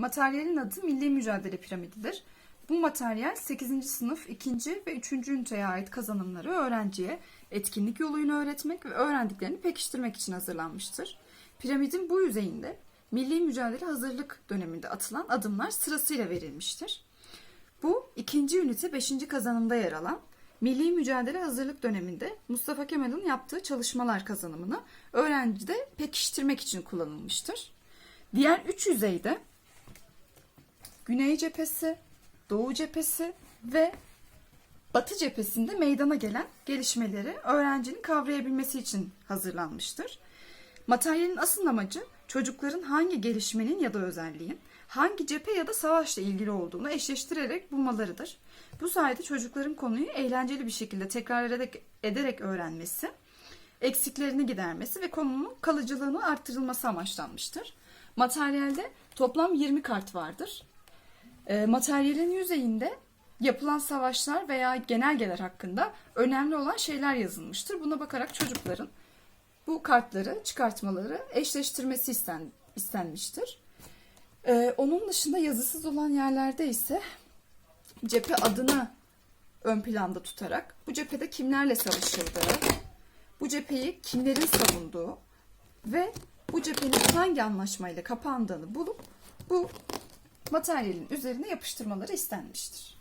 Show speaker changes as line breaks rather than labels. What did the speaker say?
Materyalin adı Milli Mücadele Piramididir. Bu materyal 8. sınıf 2. ve 3. üniteye ait kazanımları öğrenciye etkinlik yoluyla öğretmek ve öğrendiklerini pekiştirmek için hazırlanmıştır. Piramidin bu yüzeyinde milli mücadele hazırlık döneminde atılan adımlar sırasıyla verilmiştir. Bu ikinci ünite 5. kazanımda yer alan Milli Mücadele Hazırlık döneminde Mustafa Kemal'in yaptığı çalışmalar kazanımını öğrencide pekiştirmek için kullanılmıştır. Diğer üç yüzeyde Güney cephesi, Doğu cephesi ve Batı cephesinde meydana gelen gelişmeleri öğrencinin kavrayabilmesi için hazırlanmıştır. Materyalin asıl amacı çocukların hangi gelişmenin ya da özelliğin hangi cephe ya da savaşla ilgili olduğunu eşleştirerek bulmalarıdır. Bu sayede çocukların konuyu eğlenceli bir şekilde tekrar ederek, ederek öğrenmesi, eksiklerini gidermesi ve konunun kalıcılığını arttırılması amaçlanmıştır. Materyalde toplam 20 kart vardır. E, materyalin yüzeyinde yapılan savaşlar veya genelgeler hakkında önemli olan şeyler yazılmıştır. Buna bakarak çocukların bu kartları çıkartmaları, eşleştirmesi isten, istenmiştir. Ee, onun dışında yazısız olan yerlerde ise cephe adını ön planda tutarak bu cephede kimlerle savaşıldığı, bu cepheyi kimlerin savunduğu ve bu cephenin hangi anlaşmayla kapandığını bulup bu materyalin üzerine yapıştırmaları istenmiştir.